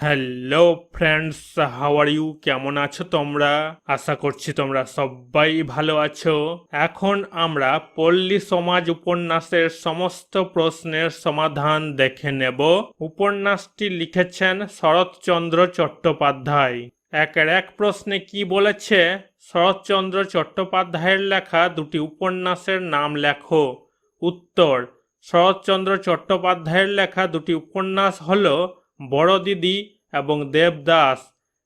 Hello friends how are you কেমন আছো তোমরা? আশা করছি তোমরা সবাই ভালো আছো। এখন আমরা পল্লী সমাজ উপন্যাসের সমস্ত প্রশ্নের সমাধান দেখে নেব। উপন্যাসটি লিখেছেন শরৎচন্দ্র চট্টোপাধ্যায়। একের এক প্রশ্নে কি বলেছে? শরৎচন্দ্র চট্টোপাধ্যায়ের লেখা দুটি উপন্যাসের নাম লেখো। উত্তর, শরৎচন্দ্র চট্টোপাধ্যায়ের লেখা দুটি উপন্যাস হলো বড় দিদি এবং দেবদাস।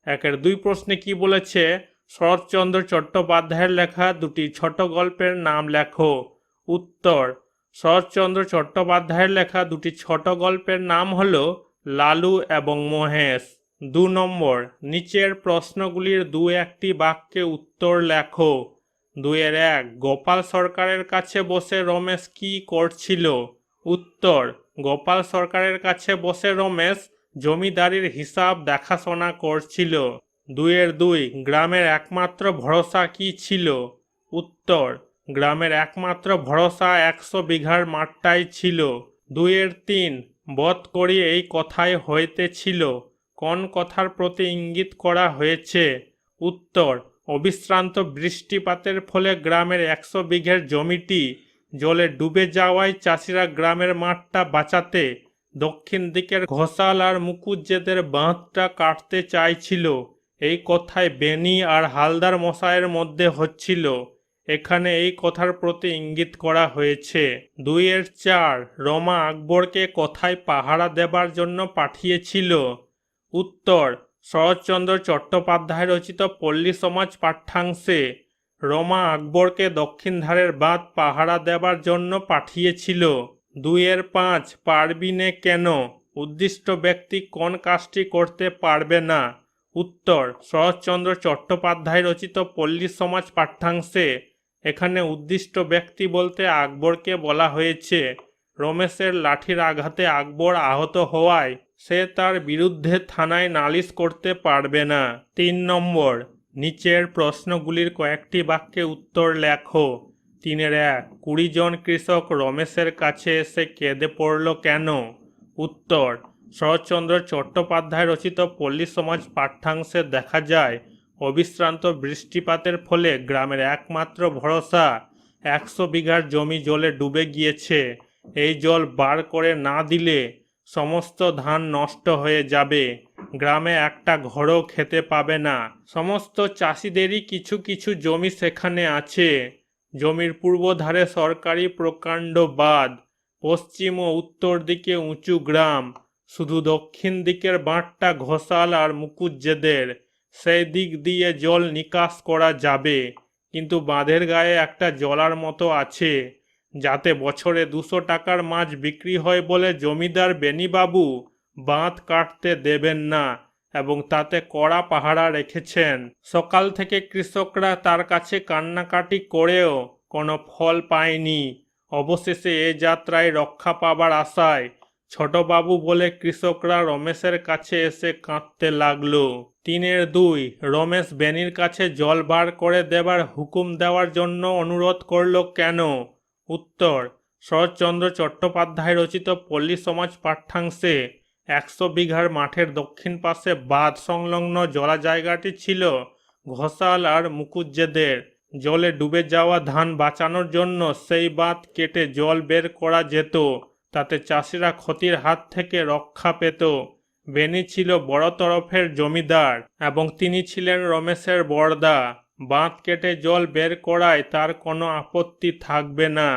একের দুই প্রশ্নে কি বলেছে? শরৎচন্দ্র চট্টোপাধ্যায়ের লেখা দুটি ছোট গল্পের নাম লেখো। উত্তর, শরৎচন্দ্র চট্টোপাধ্যায়ের লেখা দুটি ছোট গল্পের নাম হল লালু এবং মহেশ। দু নম্বর, নিচের প্রশ্নগুলির দু একটি বাক্যে উত্তর লেখো। দুইয়ের এক, গোপাল সরকারের কাছে বসে রমেশ কি করছিল? উত্তর, গোপাল সরকারের কাছে বসে রমেশ জমিদারির হিসাব দেখাশোনা করছিল। দুইয়ের দুই, গ্রামের একমাত্র ভরসা কি ছিল? উত্তর, গ্রামের একমাত্র ভরসা একশো বিঘার মাঠটাই ছিল। দুইয়ের তিন, বধ করি এই কথাই হইতেছিল। কোন কথার প্রতি ইঙ্গিত করা হয়েছে? উত্তর, অবিশ্রান্ত বৃষ্টিপাতের ফলে গ্রামের একশো বিঘের জমিটি জলে ডুবে যাওয়ায় চাষিরা গ্রামের মাঠটা বাঁচাতে দক্ষিণ দিকের ঘোষাল আর মুকুজ্জেদের বাঁধটা কাটতে চাইছিল। এই কথায় বেনি আর হালদার মশাইয়ের মধ্যে হচ্ছিল। এখানে এই কথার প্রতি ইঙ্গিত করা হয়েছে। দুইয়ের চার রমা আকবরকে কথায় পাহারা দেবার জন্য পাঠিয়েছিল। উত্তর, শরৎচন্দ্র চট্টোপাধ্যায় রচিত পল্লী সমাজ পাঠ্যাংশে রমা আকবরকে দক্ষিণ ধারের বাঁধ পাহারা দেবার জন্য পাঠিয়েছিল। দুইয়ের পাঁচ পারবি নে কেন? উদ্দিষ্ট ব্যক্তি কোন কাজটি করতে পারবে না? উত্তর শরৎচন্দ্র চট্টোপাধ্যায় রচিত পল্লী সমাজ পাঠ্যাংশে এখানে উদ্দিষ্ট ব্যক্তি বলতে আকবরকে বলা হয়েছে। রমেশের লাঠির আঘাতে আকবর আহত হওয়ায় সে তার বিরুদ্ধে থানায় নালিশ করতে পারবে না। তিন নম্বর, নিচের প্রশ্নগুলির কয়েকটি বাক্যে উত্তর লেখো। তিনের এক কুড়ি জন কৃষক রমেশের কাছে এসে কেঁদে পড়ল, কেন? উত্তর, শরৎচন্দ্র চট্টোপাধ্যায় রচিত পল্লী সমাজ পাঠ্যাংশে দেখা যায়, অবিশ্রান্ত বৃষ্টিপাতের ফলে গ্রামের একমাত্র ভরসা, একশো বিঘার জমি জলে ডুবে গিয়েছে, এই জল বার করে না দিলে সমস্ত ধান নষ্ট হয়ে যাবে, গ্রামে একটা ঘরও খেতে পাবে না, সমস্ত চাষিদেরই কিছু কিছু জমি সেখানে আছে। জমির পূর্ব ধারে সরকারি প্রকাণ্ড বাঁধ পশ্চিম ও উত্তর দিকে উঁচু গ্রাম, শুধু দক্ষিণ দিকের বাঁটটা ঘোষাল আর মুকুজ্জেদের, সেই দিক দিয়ে জল নিকাশ করা যাবে। কিন্তু বাঁধের গায়ে একটা জলার মতো আছে, যাতে বছরে দুশো টাকার মাছ বিক্রি হয় বলে জমিদার বেনিবাবু বাঁধ কাটতে দেবেন না। এবং তাতে কড়া পাহারা রেখেছেন। সকাল থেকে কৃষকরা তার কাছে কান্নাকাটি করেও কোনো ফল পায়নি। অবশেষে এ যাত্রায় রক্ষা পাবার আশায় ছোটবাবু বলে কৃষকরা রমেশের কাছে এসে কাঁদতে লাগল। তিনের দুই, রমেশ বেনির কাছে জল বার করে দেবার হুকুম দেওয়ার জন্য অনুরোধ করল কেন? উত্তর, শরৎচন্দ্র চট্টোপাধ্যায় রচিত পল্লী সমাজ পাঠ্যাংশে একশো বিঘার মাঠের দক্ষিণ পাশে বাঁধ সংলগ্ন জলা জায়গাটি ছিল ঘোষাল আর মুকুজ্জেদের। জলে ডুবে যাওয়া ধান বাঁচানোর জন্য সেই বাঁধ কেটে জল বের করা যেত, তাতে চাষিরা ক্ষতির হাত থেকে রক্ষা পেত। বেনি ছিল বড় তরফের জমিদার এবং তিনি ছিলেন রমেশের বড়দা বাঁধ কেটে জল বের করায় তার কোনো আপত্তি থাকবে না।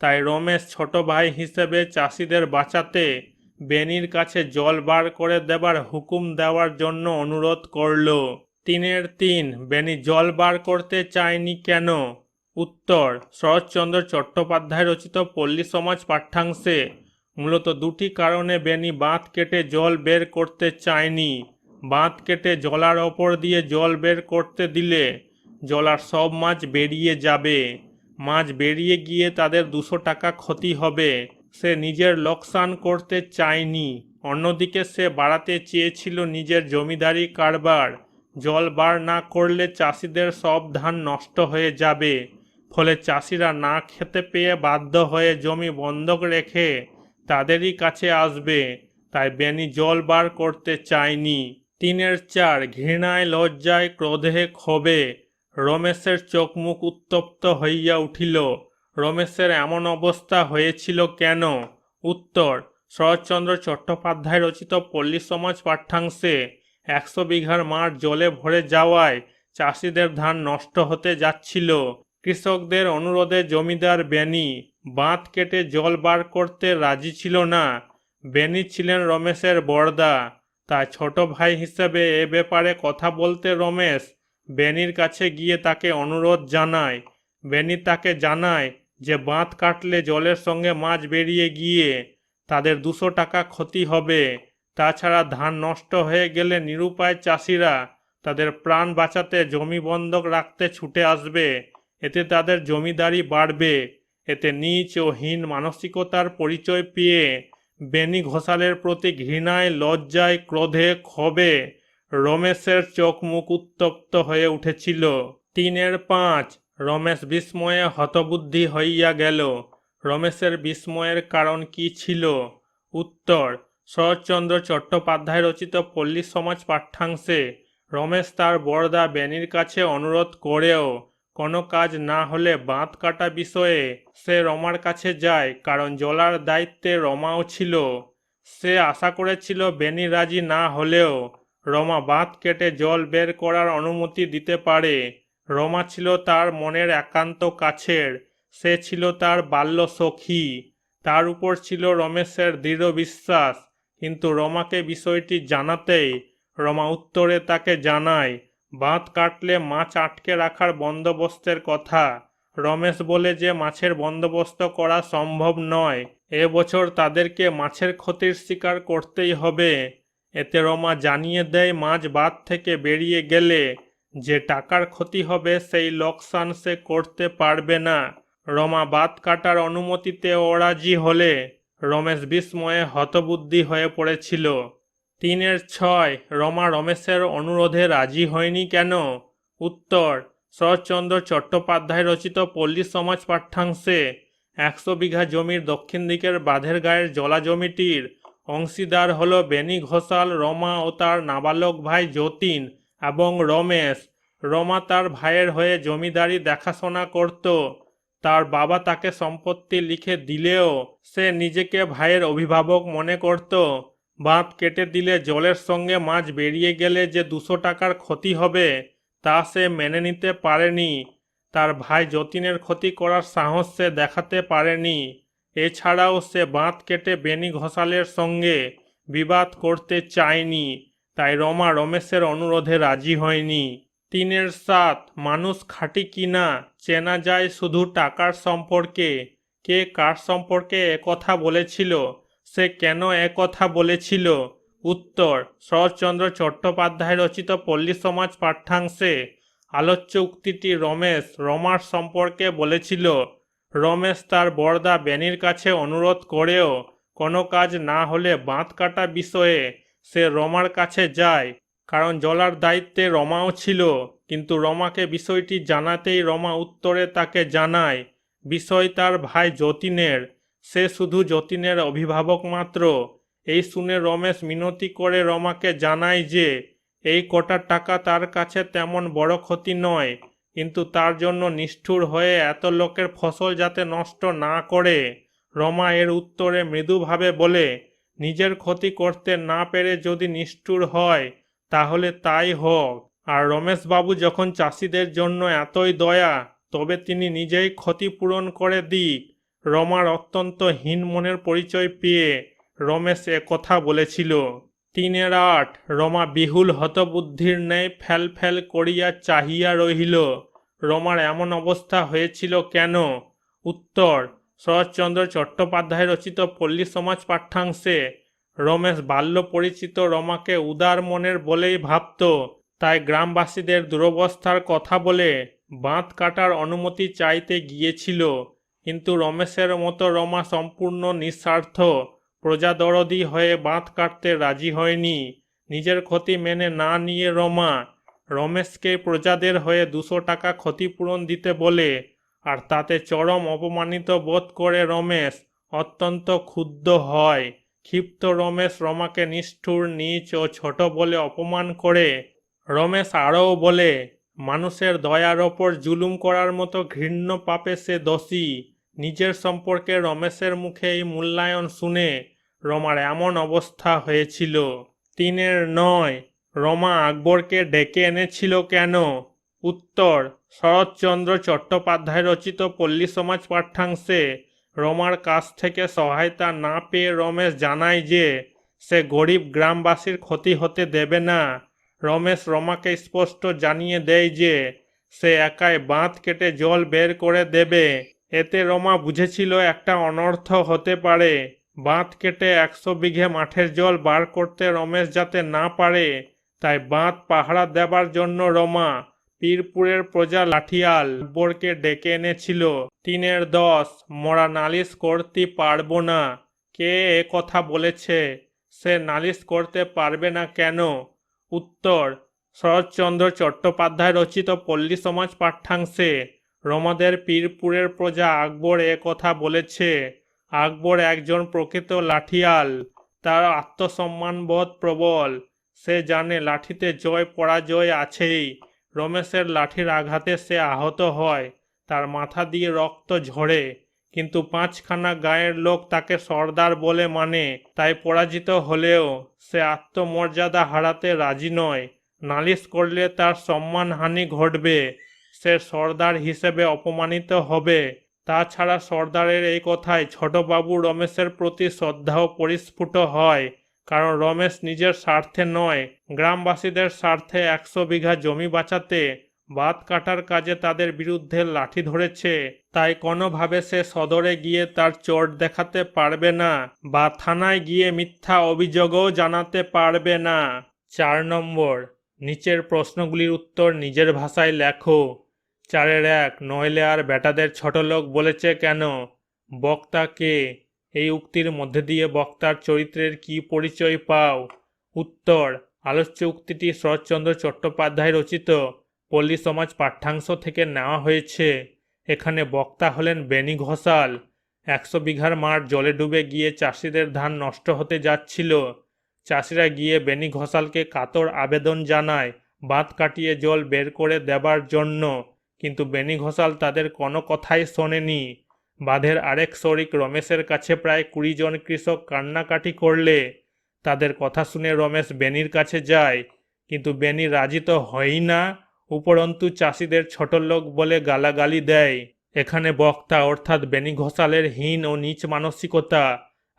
তাই রমেশ ছোট ভাই হিসেবে চাষিদের বাঁচাতে বেনির কাছে জল বার করে দেবার হুকুম দেওয়ার জন্য অনুরোধ করল। তিনের তিন বেনি জল বার করতে চায়নি কেন? উত্তর, শরৎচন্দ্র চট্টোপাধ্যায় রচিত পল্লী সমাজ পাঠ্যাংশে মূলত দুটি কারণে বেনি বাঁধ কেটে জল বের করতে চায়নি। বাঁধ কেটে জলার ওপর দিয়ে জল বের করতে দিলে জলার সব মাছ বেরিয়ে যাবে। মাছ বেরিয়ে গিয়ে তাদের দুশো টাকা ক্ষতি হবে। সে নিজের লোকসান করতে চায়নি। অন্যদিকে সে বাড়াতে চেয়েছিল নিজের জমিদারি কারবার। জল বার না করলে চাষিদের সব ধান নষ্ট হয়ে যাবে। ফলে চাষিরা না খেতে পেয়ে বাধ্য হয়ে জমি বন্ধক রেখে তাদেরই কাছে আসবে। তাই বেনি জল বার করতে চায়নি। তিনের চার ঘৃণায়, লজ্জায়, ক্রোধে ক্ষোভে রমেশের চোখ মুখ উত্তপ্ত হইয়া উঠিল। রমেশের এমন অবস্থা হয়েছিল কেন? উত্তর, শরৎচন্দ্র চট্টোপাধ্যায় রচিত পল্লী সমাজ পাঠ্যাংশে একশো বিঘার মাঠ জলে ভরে যাওয়ায় চাষিদের ধান নষ্ট হতে যাচ্ছিল। কৃষকদের অনুরোধে জমিদার বেনি বাঁধ কেটে জল বার করতে রাজি ছিল না। বেনি ছিলেন রমেশের বড়দা। তাই ছোট ভাই হিসেবে এ ব্যাপারে কথা বলতে রমেশ বেনির কাছে গিয়ে তাকে অনুরোধ জানায়। বেনি তাকে জানায় যে বাঁধ কাটলে জলের সঙ্গে মাছ বেরিয়ে গিয়ে তাদের দুশো টাকা ক্ষতি হবে। তাছাড়া ধান নষ্ট হয়ে গেলে নিরুপায় চাষিরা তাদের প্রাণ বাঁচাতে জমি বন্ধক রাখতে ছুটে আসবে। এতে তাদের জমিদারি বাড়বে। এতে নীচ ও হীন মানসিকতার পরিচয় পেয়ে বেনি ঘোষালের প্রতি ঘৃণায়, লজ্জায়, ক্রোধে ক্ষোভে রমেশের চোখ মুখ উত্তপ্ত হয়ে উঠেছিল। তিনের পাঁচ রমেশ বিস্ময়ে হতবুদ্ধি হইয়া গেল। রমেশের বিস্ময়ের কারণ কি ছিল? উত্তর, শরৎচন্দ্র চট্টোপাধ্যায় রচিত পল্লী সমাজ পাঠ্যাংশে রমেশ তার বড়দা বেনির কাছে অনুরোধ করেও কোনো কাজ না হলে বাঁধ কাটা বিষয়ে সে রমার কাছে যায়, কারণ জলার দায়িত্বে রমাও ছিল। সে আশা করেছিল বেনি রাজি না হলেও রমা বাঁধ কেটে জল বের করার অনুমতি দিতে পারে। রমা ছিল তার মনের একান্ত কাছের, সে ছিল তার বাল্য সখী। তার উপর ছিল রমেশের দৃঢ় বিশ্বাস, কিন্তু রমাকে বিষয়টি জানাতেই রমা উত্তরে তাকে জানায়, বাঁধ কাটলে মাছ আটকে রাখার বন্দোবস্তের কথা। রমেশ বলে যে মাছের বন্দোবস্ত করা সম্ভব নয় এবছর তাদেরকে মাছের ক্ষতির শিকার করতেই হবে। এতে রমা জানিয়ে দেয়, মাছ বাদ থেকে বেরিয়ে গেলে যে টাকার ক্ষতি হবে সেই লোকসান সে করতে পারবে না। রমা বাদ কাটার অনুমতিতে অরাজি হলে রমেশ বিস্ময়ে হতবুদ্ধি হয়ে পড়েছিল। তিনের ছয়, রমা রমেশের অনুরোধে রাজি হয়নি কেন? উত্তর, শরৎচন্দ্র চট্টোপাধ্যায় রচিত পল্লী সমাজ পাঠ্যাংশে একশো বিঘা জমির দক্ষিণ দিকের বাঁধের গায়ের জলা জমিটির অংশীদার হল বেনি ঘোষাল, রমা ও তার নাবালক ভাই যতীন এবং রমেশ, রমা তার ভাইয়ের হয়ে জমিদারি দেখাশোনা করত। তার বাবা তাকে সম্পত্তি লিখে দিলেও সে নিজেকে ভাইয়ের অভিভাবক মনে করত। বাঁধ কেটে দিলে জলের সঙ্গে মাছ বেরিয়ে গেলে যে দুশো টাকার ক্ষতি হবে, তা সে মেনে নিতে পারেনি। তার ভাই যতীনের ক্ষতি করার সাহস সে দেখাতে পারেনি। এছাড়াও সে বাঁধ কেটে বেনি ঘোষালের সঙ্গে বিবাদ করতে চায়নি। তাই রমা রমেশের অনুরোধে রাজি হয়নি। তিনের সাত মানুষ খাঁটি কিনা চেনা যায় শুধু টাকার সম্পর্কে। কে কার সম্পর্কে একথা বলেছিল? সে কেন একথা বলেছিল? উত্তর, শরৎচন্দ্র চট্টোপাধ্যায় রচিত পল্লী সমাজ পাঠ্যাংশে আলোচ্য উক্তিটি রমেশ রমার সম্পর্কে বলেছিল। রমেশ তার বড়দা বেনির কাছে অনুরোধ করেও কোনো কাজ না হলে বাঁধ কাটা বিষয়ে সে রমার কাছে যায়, কারণ জলার দায়িত্বে রমাও ছিল, কিন্তু রমাকে বিষয়টি জানাতেই রমা উত্তরে তাকে জানায়, বিষয় তার ভাই যতীনের, সে শুধু যতীনের অভিভাবক মাত্র। এই শুনে রমেশ মিনতি করে রমাকে জানায় যে, এই কটা টাকা তার কাছে তেমন বড় ক্ষতি নয়, কিন্তু তার জন্য নিষ্ঠুর হয়ে এত লোকের ফসল যাতে নষ্ট না করে। রমা এর উত্তরে মৃদুভাবে বলে নিজের ক্ষতি করতে না পেরে যদি নিষ্ঠুর হয়, তাহলে তাই হোক। আর রমেশবাবু যখন চাষিদের জন্য এতই দয়া, তবে তিনি নিজেই ক্ষতিপূরণ করে দিক। রমার অত্যন্ত হীন মনের পরিচয় পেয়ে রমেশ এ কথা বলেছিল, তিনের আট, রমা বিহুল হতবুদ্ধির ন্যায় ফ্যাল ফ্যাল করিয়া চাহিয়া রহিল। রমার এমন অবস্থা হয়েছিল কেন? উত্তর শরৎচন্দ্র চট্টোপাধ্যায় রচিত পল্লী সমাজ পাঠ্যাংশে রমেশ বাল্য পরিচিত রমাকে উদার মনের বলেই ভাবত, তাই গ্রামবাসীদের দুরবস্থার কথা বলে বাঁধ কাটার অনুমতি চাইতে গিয়েছিল। কিন্তু রমেশের মতো রমা সম্পূর্ণ নিঃস্বার্থ, প্রজাদরদি হয়ে বাঁধ কাটতে রাজি হয়নি। নিজের ক্ষতি মেনে না নিয়ে রমা রমেশকে প্রজাদের হয়ে দুশো টাকা ক্ষতিপূরণ দিতে বলে আর তাতে চরম অপমানিত বোধ করে রমেশ, অত্যন্ত ক্ষুব্ধ হয়। ক্ষিপ্ত রমেশ রমাকে নিষ্ঠুর, নীচ ও ছোট বলে অপমান করে। রমেশ আরও বলে, মানুষের দয়ার ওপর জুলুম করার মতো ঘৃণ্য পাপে সে দোষী। নিজের সম্পর্কে রমেশের মুখে এই মূল্যায়ন শুনে রমার এমন অবস্থা হয়েছিল। তিনের নয়, রমা আকবরকে ডেকে এনেছিল কেন? উত্তর শরৎচন্দ্র চট্টোপাধ্যায় রচিত পল্লী সমাজ পাঠ্যাংশে রমার কাছ থেকে সহায়তা না পেয়ে রমেশ জানায় যে সে গরিব গ্রামবাসীর ক্ষতি হতে দেবে না। রমেশ রমাকে স্পষ্ট জানিয়ে দেয় যে সে একাই বাঁধ কেটে জল বের করে দেবে। এতে রমা বুঝেছিল একটা অনর্থ হতে পারে। বাঁধ কেটে একশো বিঘে মাঠের জল বার করতে রমেশ যাতে না পারে, তাই বাঁধ পাহারা দেবার জন্য রমা পীরপুরের প্রজা লাঠিয়াল আকবরকে ডেকে এনেছিল। তিনের দশ, মরা নালিশ করতে পারব না। কে এ কথা বলেছে? সে নালিশ করতে পারবে না কেন? উত্তর, শরৎচন্দ্র চট্টোপাধ্যায় রচিত পল্লী সমাজ পাঠ্যাংশে রমাদের পীরপুরের প্রজা আকবর এ কথা বলেছে। আকবর একজন প্রকৃত লাঠিয়াল। তার আত্মসম্মানবোধ প্রবল। সে জানে লাঠিতে জয় পরাজয় আছেই। রমেশের লাঠির আঘাতে সে আহত হয়, তার মাথা দিয়ে রক্ত ঝরে। কিন্তু পাঁচখানা গায়ের লোক তাকে সর্দার বলে মানে। তাই পরাজিত হলেও সে আত্মমর্যাদা হারাতে রাজি নয়। নালিশ করলে তার সম্মানহানি ঘটবে। সে সর্দার হিসেবে অপমানিত হবে। তাছাড়া সর্দারের এই কথায় ছোটবাবু রমেশের প্রতি শ্রদ্ধাও পরিস্ফুট হয়। কারণ রমেশ নিজের স্বার্থে নয়। গ্রামবাসীদের স্বার্থে একশো বিঘা জমি বাঁচাতে বাদ কাটার কাজে তাদের বিরুদ্ধে লাঠি ধরেছে। তাই কোনোভাবে সে সদরে গিয়ে তার চোট দেখাতে পারবে না বা থানায় গিয়ে মিথ্যা অভিযোগও জানাতে পারবে না। চার নম্বর, নিচের প্রশ্নগুলির উত্তর নিজের ভাষায় লেখো। চারের এক, নইলে আর বেটাদের ছোট লোক বলেছে কেন? বক্তা কে? এই উক্তির মধ্যে দিয়ে বক্তার চরিত্রের কি পরিচয় পাও? উত্তর, আলোচ্য উক্তিটি শরৎচন্দ্র চট্টোপাধ্যায় রচিত, পল্লী সমাজ পাঠ্যাংশ থেকে নেওয়া হয়েছে। এখানে বক্তা হলেন বেনি ঘোষাল। একশো বিঘার মাঠ জলে ডুবে গিয়ে চাষিদের ধান নষ্ট হতে যাচ্ছিল। চাষিরা গিয়ে বেনি ঘোষালকে কাতর আবেদন জানায়, বাঁধ কাটিয়ে জল বের করে দেবার জন্য। কিন্তু বেনি ঘোষাল তাদের কোনো কথাই শোনেনি। বাঁধের আরেক শরিক রমেশের কাছে প্রায় কুড়ি জন কৃষক কান্নাকাটি করলে। তাদের কথা শুনে রমেশ বেনির কাছে যায়, কিন্তু বেনি রাজি তো হয়ই না, উপরন্তু চাষিদের ছোট লোক বলে গালাগালি দেয়। এখানে বক্তা অর্থাৎ বেনি ঘোষালের হীন ও নীচ মানসিকতা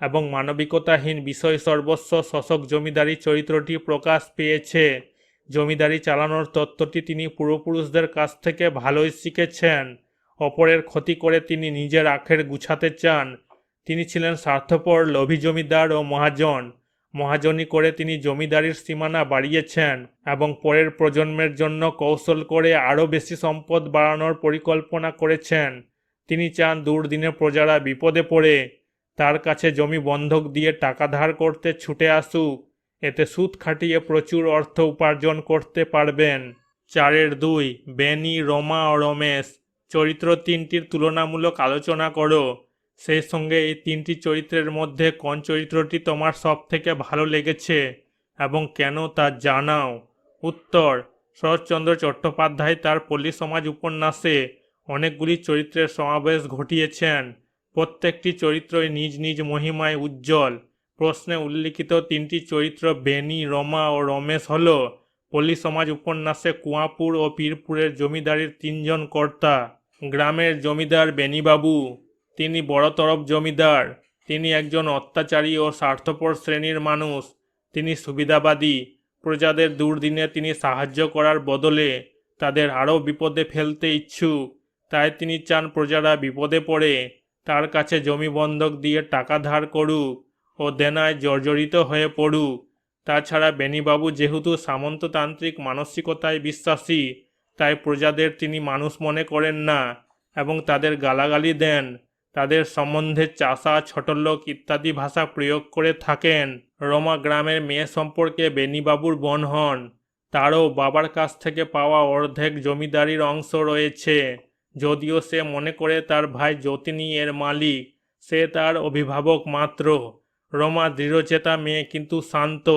এবং মানবিকতাহীন বিষয় সর্বস্ব শোষক জমিদারি চরিত্রটি প্রকাশ পেয়েছে। জমিদারি চালানোর তত্ত্বটি তিনি পূর্বপুরুষদের কাছ থেকে ভালোই শিখেছেন। অপরের ক্ষতি করে তিনি নিজের আখের গুছাতে চান। তিনি ছিলেন স্বার্থপর, লোভী জমিদার ও মহাজন। মহাজনী করে তিনি জমিদারির সীমানা বাড়িয়েছেন এবং পরের প্রজন্মের জন্য কৌশল করে আরও বেশি সম্পদ বাড়ানোর পরিকল্পনা করেছেন। তিনি চান দুর্দিনে প্রজারা বিপদে পড়ে, তার কাছে জমি বন্ধক দিয়ে টাকা ধার করতে ছুটে আসুক, এতে সুদ খাটিয়ে প্রচুর অর্থ উপার্জন করতে পারবেন। চারের দুই, বেনি, রমা ও রমেশ চরিত্র তিনটির তুলনামূলক আলোচনা করো। সেই সঙ্গে এই তিনটি চরিত্রের মধ্যে কোন চরিত্রটি তোমার সব থেকে ভালো লেগেছে এবং কেন তা জানাও। উত্তর, শরৎচন্দ্র চট্টোপাধ্যায় তার পল্লী সমাজ উপন্যাসে অনেকগুলি চরিত্রের সমাবেশ ঘটিয়েছেন। প্রত্যেকটি চরিত্রই নিজ নিজ মহিমায় উজ্জ্বল। প্রশ্নে উল্লিখিত তিনটি চরিত্র বেনি রমা ও রমেশ হল। পল্লী সমাজ উপন্যাসে কুয়াপুর ও পীরপুরের জমিদারির তিনজন কর্তা। গ্রামের জমিদার বেনিবাবু, তিনি বড়তরফ জমিদার, তিনি একজন অত্যাচারী ও স্বার্থপর শ্রেণির মানুষ, তিনি সুবিধাবাদী, প্রজাদের দুর্দিনে তিনি সাহায্য করার বদলে তাদের আরও বিপদে ফেলতে ইচ্ছুক, তাই তিনি চান প্রজারা বিপদে পড়ে, তার কাছে জমি বন্ধক দিয়ে টাকা ধার করুক ও দেনায় জর্জরিত হয়ে পড়ুক। তাছাড়া বেনিবাবু যেহেতু সামন্ততান্ত্রিক মানসিকতায় বিশ্বাসী, তাই প্রজাদের তিনি মানুষ মনে করেন না এবং তাদের গালাগালি দেন, তাদের সম্বন্ধে চাষা ছোটলোক ইত্যাদি ভাষা প্রয়োগ করে থাকেন। রমা গ্রামের মেয়ে সম্পর্কে বেনিবাবুর বন হন। তারও বাবার কাছ থেকে পাওয়া অর্ধেক জমিদারির অংশ রয়েছে। যদিও সে মনে করে তার ভাই যতিনী এর মালিক, সে তার অভিভাবক মাত্র। রমা দৃঢ়চেতা, মেয়ে কিন্তু শান্ত।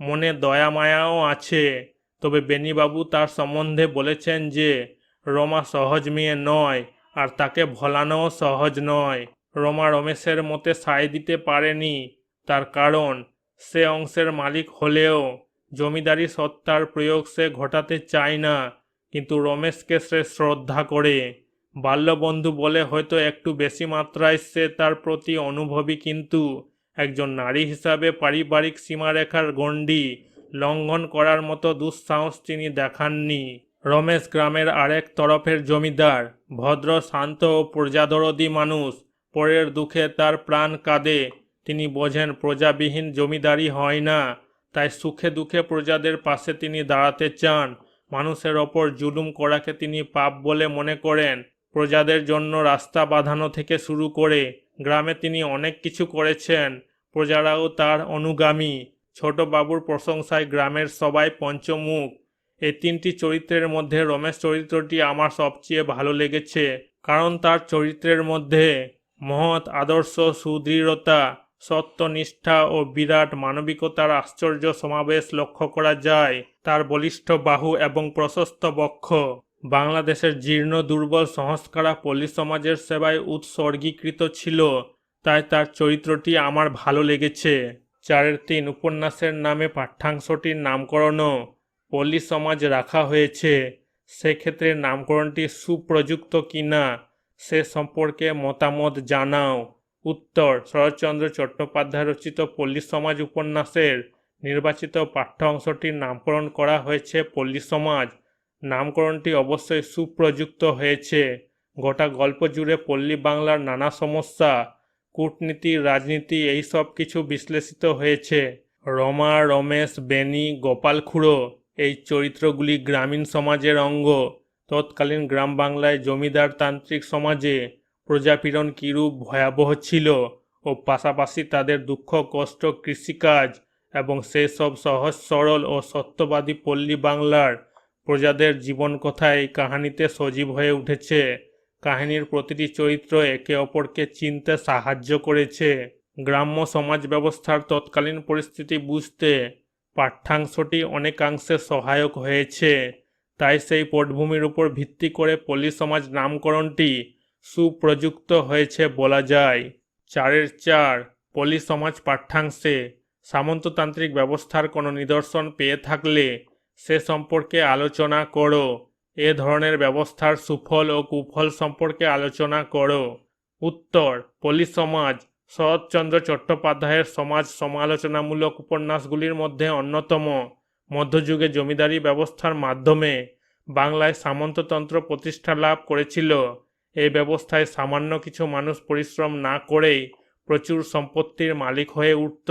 মনে দয়া মায়াও আছে। তবে বেনিবাবু তার সম্বন্ধে বলেছেন যে, রমা সহজ মেয়ে নয় আর তাকে ভোলানোও সহজ নয়। রমা রমেশের মতে সায় দিতে পারেনি। তার কারণ, সে অংশের মালিক হলেও জমিদারি সত্তার প্রয়োগ সে ঘটাতে চায় না। কিন্তু রমেশকে সে শ্রদ্ধা করে। বাল্যবন্ধু বলে হয়তো একটু বেশি মাত্রায় সে তার প্রতি অনুভবী কিন্তু একজন নারী হিসাবে পারিবারিক সীমারেখার গণ্ডি লঙ্ঘন করার মতো দুঃসাহস তিনি দেখাননি। রমেশ গ্রামের আরেক তরফের জমিদার, ভদ্র, শান্ত ও প্রজাদরদি মানুষ। পরের দুঃখে তার প্রাণ কাঁদে। তিনি বোঝেন, প্রজাবিহীন জমিদারি হয় না। তাই সুখে দুঃখে প্রজাদের পাশে তিনি দাঁড়াতে চান। মানুষের ওপর জুলুম করাকে তিনি পাপ বলে মনে করেন। প্রজাদের জন্য রাস্তা বাঁধানো থেকে শুরু করে গ্রামে তিনি অনেক কিছু করেছেন। প্রজারাও তার অনুগামী। ছোট বাবুর প্রশংসায় গ্রামের সবাই পঞ্চমুখ। এই তিনটি চরিত্রের মধ্যে রমেশ চরিত্রটি আমার সবচেয়ে ভালো লেগেছে। কারণ তার চরিত্রের মধ্যে মহৎ আদর্শ, সুদৃঢ়তা, সত্যনিষ্ঠা ও বিরাট মানবিকতার আশ্চর্য সমাবেশ লক্ষ্য করা যায়। তার বলিষ্ঠ বাহু এবং প্রশস্ত বক্ষ বাংলাদেশের জীর্ণ, দুর্বল সংস্কারা পল্লী সমাজের সেবায় উৎসর্গীকৃত ছিল, তাই তার চরিত্রটি আমার ভালো লেগেছে। চারের তিন উপন্যাসের নামে পাঠ্যাংশটির নামকরণও পল্লী সমাজ রাখা হয়েছে। সেক্ষেত্রে নামকরণটি সুপ্রযুক্ত কিনা সে সম্পর্কে মতামত জানাও। উত্তর, শরৎচন্দ্র চট্টোপাধ্যায় রচিত পল্লী সমাজ উপন্যাসের নির্বাচিত পাঠ্য অংশটির নামকরণ করা হয়েছে পল্লী সমাজ। নামকরণটি অবশ্যই সুপ্রযুক্ত হয়েছে। গোটা গল্প জুড়ে পল্লী বাংলার নানা সমস্যা, কূটনীতি, রাজনীতি এই সব কিছু বিশ্লেষিত হয়েছে। রমা, রমেশ বেনি গোপাল খুড়ো এই চরিত্রগুলি গ্রামীণ সমাজের অঙ্গ। তৎকালীন গ্রাম বাংলায় জমিদার তান্ত্রিক সমাজে প্রজাপীড়ন কিরূপ ভয়াবহ ছিল ও পাশাপাশি তাদের দুঃখ, কষ্ট, কৃষিকাজ এবং সেই সব সহজ, সরল ও সত্যবাদী পল্লী বাংলার প্রজাদের জীবন কথা এই কাহিনীতে সজীব হয়ে উঠেছে। কাহিনীর প্রতিটি চরিত্র একে অপরকে চিনতে সাহায্য করেছে। গ্রাম্য সমাজ ব্যবস্থার তৎকালীন পরিস্থিতি বুঝতে পাঠ্যাংশটি অনেকাংশে সহায়ক হয়েছে। তাই সেই পটভূমির উপর ভিত্তি করে পল্লী সমাজ নামকরণটি সুপ্রযুক্ত হয়েছে বলা যায়। চারের চার, পল্লী সমাজ পাঠ্যাংশে সামন্ততান্ত্রিক ব্যবস্থার কোনো নিদর্শন পেয়ে থাকলে সে সম্পর্কে আলোচনা করো। এ ধরনের ব্যবস্থার সুফল ও কুফল সম্পর্কে আলোচনা করো। উত্তর, পল্লী সমাজ, শরৎচন্দ্র চট্টোপাধ্যায়ের সমাজ সমালোচনামূলক উপন্যাসগুলির মধ্যে অন্যতম। মধ্যযুগে জমিদারি ব্যবস্থার মাধ্যমে বাংলায় সামন্ততন্ত্র প্রতিষ্ঠা লাভ করেছিল। এই ব্যবস্থায় সামান্য কিছু মানুষ পরিশ্রম না করেই প্রচুর সম্পত্তির মালিক হয়ে উঠত।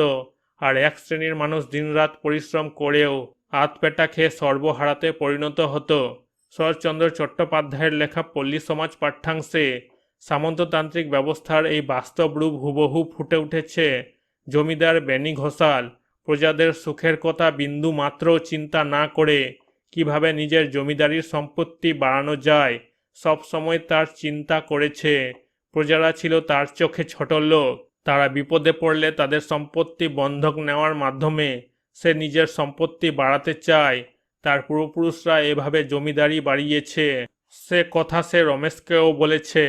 আর এক শ্রেণির মানুষ দিনরাত পরিশ্রম করেও আতপেটা খেয়ে সর্বহারাতে পরিণত হতো। শরৎচন্দ্র চট্টোপাধ্যায়ের লেখা পল্লী সমাজ পাঠ্যাংশে সামন্ততান্ত্রিক ব্যবস্থার এই বাস্তব রূপ হুবহু ফুটে উঠেছে। জমিদার বেনি ঘোষাল, প্রজাদের সুখের কথা বিন্দু মাত্র চিন্তা না করে কীভাবে নিজের জমিদারির সম্পত্তি বাড়ানো যায়, সব সময় তার চিন্তা করেছে। প্রজারা ছিল তার চোখে ছোট লোক, তারা বিপদে পড়লে তাদের সম্পত্তি বন্ধক নেওয়ার মাধ্যমে সে নিজের সম্পত্তি বাড়াতে চায়, তার পূর্বপুরুষরা এভাবে জমিদারি বাড়িয়েছে। সে কথা সে রমেশকেও বলেছে,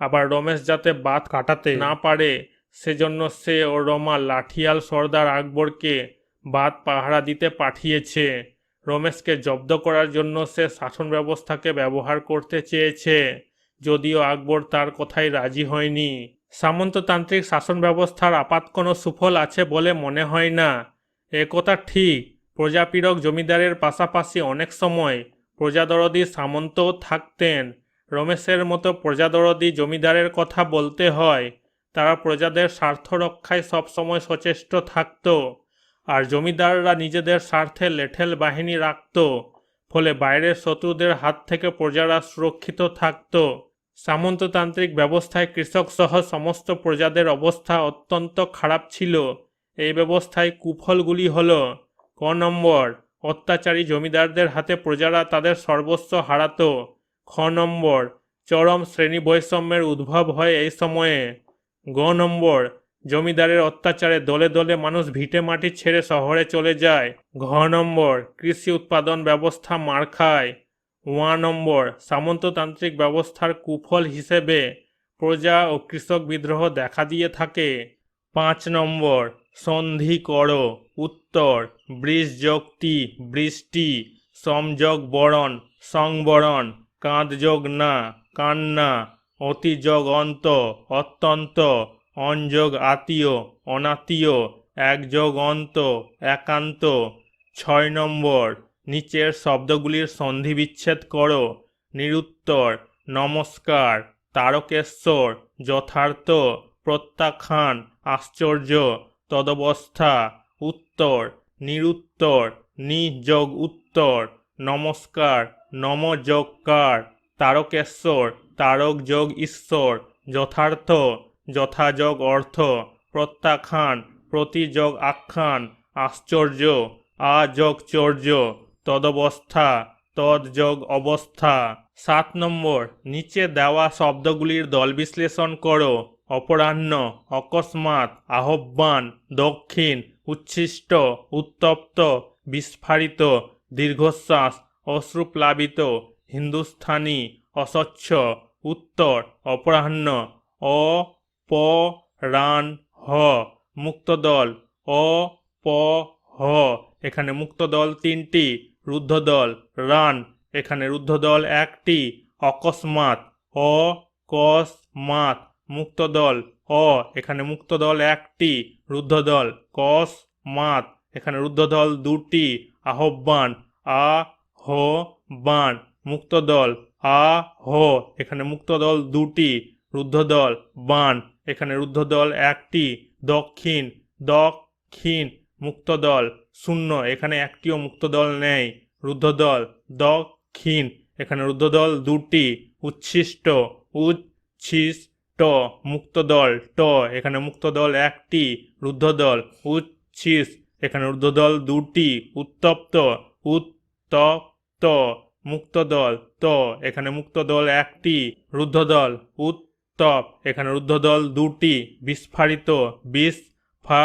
আবার রমেশ যাতে বাদ কাটাতে না পারে, সেজন্য সে ও রমা লাঠিয়াল সর্দার আকবরকে বাদ পাহারা দিতে পাঠিয়েছে। রমেশকে জব্দ করার জন্য সে শাসন ব্যবস্থাকে ব্যবহার করতে চেয়েছে, যদিও আকবর তার কথায় রাজি হয়নি। সামন্ততান্ত্রিক শাসন ব্যবস্থার আপাত কোনো সুফল আছে বলে মনে হয় না। এ কথা ঠিক। প্রজাপীড়ক জমিদারের পাশাপাশি অনেক সময় প্রজাদরদি সামন্তও থাকতেন। রমেশের মতো প্রজাদরদি জমিদারের কথা বলতে হয়, তারা প্রজাদের স্বার্থ রক্ষায় সবসময় সচেষ্ট থাকত, আর জমিদাররা নিজেদের স্বার্থে লেঠেল বাহিনী রাখত, ফলে বাইরের শত্রুদের হাত থেকে প্রজারা সুরক্ষিত থাকত। সামন্ততান্ত্রিক ব্যবস্থায় কৃষক সহ সমস্ত প্রজাদের অবস্থা অত্যন্ত খারাপ ছিল। এই ব্যবস্থায় কুফলগুলি হল, ক নম্বর, অত্যাচারী জমিদারদের হাতে প্রজারা তাদের সর্বস্ব হারাত, খ নম্বর, চরম শ্রেণি বৈষম্যের উদ্ভব হয় এই সময়ে, গ নম্বর, জমিদারের অত্যাচারে দলে দলে মানুষ ভিটে মাটি ছেড়ে শহরে চলে যায়, ঘ নম্বর, কৃষি উৎপাদন ব্যবস্থা মার খায় ওয়া নম্বর, সামন্ততান্ত্রিক ব্যবস্থার কুফল হিসেবে প্রজা ও কৃষক বিদ্রোহ দেখা দিয়ে থাকে, পাঁচ নম্বর সন্ধি কর উত্তর বৃষ যোগটি বৃষ্টি, সমযোগ বরণ, সংবরণ কাঁদ যোগ না, কান্না অতিযোগ অন্ত অত্যন্ত অনযোগ আত্মীয় অনাত্মীয় একযোগ অন্ত একান্ত, ছয় নম্বর, নিচের শব্দগুলির সন্ধি বিচ্ছেদ করো, নিরুত্তর, নমস্কার, তারকেশ্বর, যথার্থ, প্রত্যাখ্যান, আশ্চর্য তদবস্থা, উত্তর, নিরুত্তর, নিযোগ উত্তর, নমস্কার নমযোগকার তারকেশ্বর তারক যোগ ঈশ্বর, যথার্থ, যথাযোগ অর্থ, প্রত্যাখ্যান, প্রতিযোগ আখ্যান, আশ্চর্য আযোগ চর্য তদবস্থা, তদযোগ অবস্থা। সাত নম্বর, নিচে দেওয়া শব্দগুলির দল বিশ্লেষণ করো। অপরাহ্ন, অকস্মাৎ, আহ্বান, দক্ষিণ, উচ্ছিষ্ট, উত্তপ্ত, বিস্ফারিত, দীর্ঘশ্বাস, অশ্রুপ্লাবিত, হিন্দুস্থানি, অস্বচ্ছ, উত্তর, অপরাহ্ন, অ, প রান হ, মুক্তদল, অ, প, হ। এখানে মুক্তদল তিনটি, রুদ্ধদল রান এখানে রুদ্ধদল একটি, অকস্মাৎ, অ কস মাত মুক্তদল, অ, এখানে মুক্ত দল একটি, রুদ্ধদল, কস, মাত, এখানে রুদ্ধদল দুটি, আহ্বান, আ, হ, বান, মুক্তদল, আ, হ, এখানে মুক্ত দল দুটি, রুদ্ধদল, বান, এখানে রুদ্ধদল একটি, দক্ষিণ দক্ষিণ, মুক্তদল, শূন্য, এখানে একটিও মুক্ত দল নেই, রুদ্ধদল, দক্ষিণ, এখানে রুদ্ধদল দুটি, উচ্ছিষ্ট উচ্ছিষ্ট মুক্তদল, ট, এখানে মুক্তদল একটি, রুদ্ধদল, উচ্ছিস, এখানে রুদ্ধদল দুটি, উত্তপ্ত উত্তপ্ত, মুক্তদল, ত, এখানে মুক্তদল একটি, রুদ্ধদল, উত্তপ, এখানে রুদ্ধদল দুটি, বিস্ফারিত বিষ ফা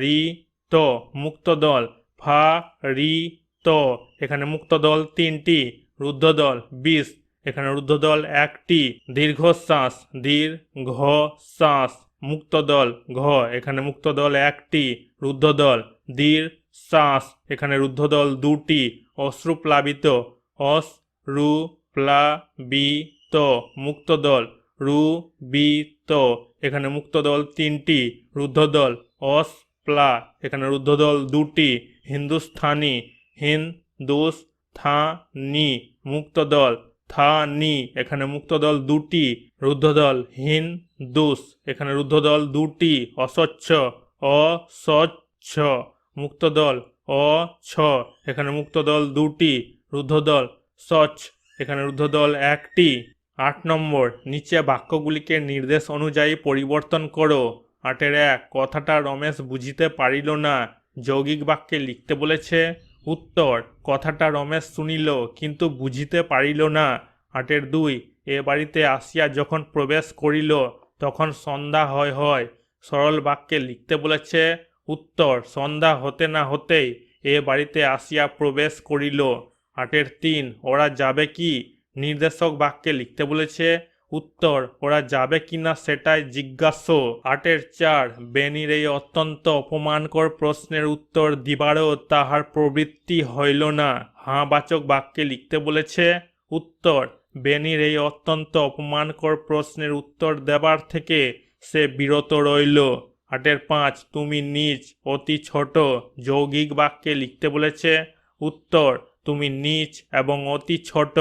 রি ত মুক্তদল ফা রি ত এখানে মুক্তদল তিনটি, রুদ্ধদল বিষ এখানে রুদ্ধদল একটি দীর্ঘশ্বাস দীর্ঘ শ্বাস মুক্তদল ঘ এখানে মুক্তদল একটি রুদ্ধদল দীর, শ্বাস, এখানে রুদ্ধদল দুটি, অশ্রুপ্লাবিত অশ্রু প্লাবিত মুক্তদল রু বি ত এখানে মুক্তদল তিনটি রুদ্ধদল অস প্লা এখানে রুদ্ধদল দুটি, হিন্দুস্থানি হিন দুস থা মুক্তদল থা, নি, এখানে মুক্তদল দুটি, রুদ্ধদল হিন, দুস, এখানে রুদ্ধদল দুটি, অস্বচ্ছ অস্বচ্ছ, মুক্তদল অ ছ এখানে মুক্তদল দুটি, রুদ্ধদল সচ, এখানে রুদ্ধদল একটি। আট নম্বর, নিচে বাক্যগুলিকে নির্দেশ অনুযায়ী পরিবর্তন করো। আটের এক, কথাটা রমেশ বুঝিতে পারিল না। যৌগিক বাক্যে লিখতে বলেছে উত্তর, কথাটা রমেশ শুনিল, কিন্তু বুঝিতে পারিল না। আটের দুই, এ বাড়িতে আসিয়া যখন প্রবেশ করিল, তখন সন্ধ্যা হয় হয়, সরল বাক্যে লিখতে বলেছে, উত্তর, সন্ধ্যা হতে না হতেই এ বাড়িতে আসিয়া প্রবেশ করিল। আটের তিন, ওরা যাবে কি? নির্দেশক বাক্যে লিখতে বলেছে উত্তর, ওরা যাবে কিনা সেটাই জিজ্ঞাস্য আটের চার, বেনির এই অত্যন্ত অপমানকর প্রশ্নের উত্তর দিবারও তাহার প্রবৃত্তি হইল না। হাঁবাচক বাক্যে লিখতে বলেছে, উত্তর, বেনির এই অত্যন্ত অপমানকর প্রশ্নের উত্তর দেবার থেকে সে বিরত রইল। আটের পাঁচ, তুমি নিজ, অতি ছোট, যৌগিক বাক্যে লিখতে বলেছে, উত্তর, তুমি নিচ এবং অতি ছোট।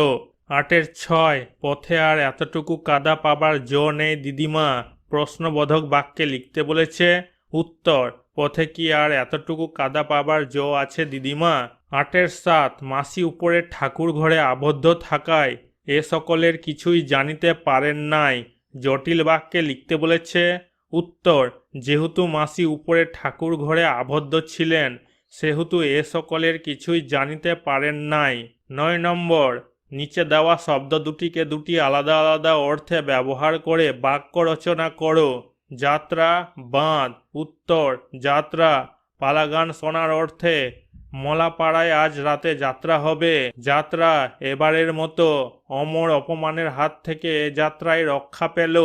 আটের ছয়, পথে আর এতটুকু কাদা পাবার জো নেই দিদিমা। প্রশ্নবোধক বাক্যে লিখতে বলেছে, উত্তর, পথে কি আর এতটুকু কাদা পাবার জো আছে দিদিমা? আটের সাত, মাসি উপরে ঠাকুর ঘরে আবদ্ধ থাকায় এ সকলের কিছুই জানিতে পারেন নাই। জটিল বাক্যে লিখতে বলেছে, উত্তর, যেহেতু মাসি উপরে ঠাকুর ঘরে আবদ্ধ ছিলেন, সেহেতু এ সকলের কিছুই জানিতে পারেন নাই। নয় নম্বর নিচে দেওয়া শব্দ দুটিকে দুটি আলাদা আলাদা অর্থে ব্যবহার করে বাক্য রচনা করো। যাত্রা, বাঁধ, উত্তর, যাত্রা, পালাগান শোনার অর্থে, মলাপাড়ায় আজ রাতে যাত্রা হবে। যাত্রা, এবারের মতো অমর অপমানের হাত থেকে যাত্রায় রক্ষা পেল।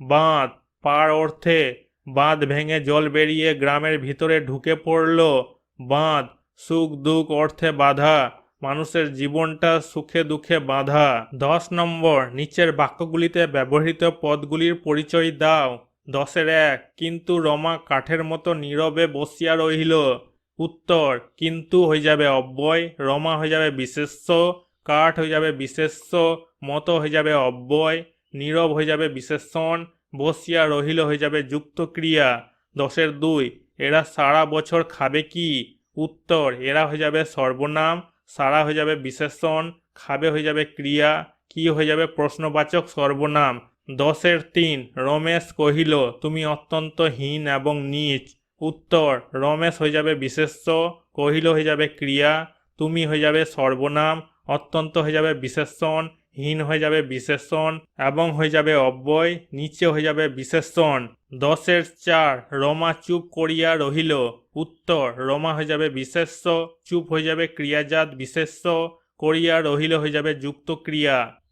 বাঁধ, পার অর্থে, বাঁধ ভেঙে জল বেরিয়ে গ্রামের ভিতরে ঢুকে পড়ল। বাঁধ, সুখ দুঃখ অর্থে বাধা। মানুষের জীবনটা সুখে দুঃখে বাঁধা। দশ নম্বর, নিচের বাক্যগুলিতে ব্যবহৃত পদগুলির পরিচয় দাও। দশের এক, কিন্তু রমা কাঠের মতো নীরবে বসিয়া রহিল। উত্তর, কিন্তু হয়ে যাবে অব্যয়, রমা হয়ে যাবে বিশেষ্য, কাঠ হয়ে যাবে বিশেষ্য, মতো হয়ে যাবে অব্যয়, নীরব হয়ে যাবে বিশেষণ, বসিয়া রহিল হয়ে যাবে যুক্ত ক্রিয়া দশের দুই, এরা সারা বছর খাবে কি? উত্তর, এরা হয়ে যাবে সর্বনাম সারা হয়ে যাবে বিশেষণ, খাবে হয়ে যাবে ক্রিয়া, কি হয়ে যাবে প্রশ্নবাচক সর্বনাম। দশের তিন, রমেশ কহিল, তুমি অত্যন্ত হীন এবং নীচ। উত্তর, রমেশ হয়ে যাবে বিশেষ্য, কহিল হয়ে যাবে ক্রিয়া। তুমি হয়ে যাবে সর্বনাম, অত্যন্ত হয়ে যাবে বিশেষণ হীন হয়ে যাবে বিশেষণ এবং হয়ে যাবে অব্যয়, নিচে হয়ে যাবে বিশেষণ। দশের চার, রমা চুপ করিয়া রহিল। উত্তর, রমা হয়ে যাবে বিশেষ্য, চুপ হয়ে যাবে ক্রিয়াজাত বিশেষ্য, করিয়া রহিল হয়ে যাবে যুক্ত ক্রিয়া।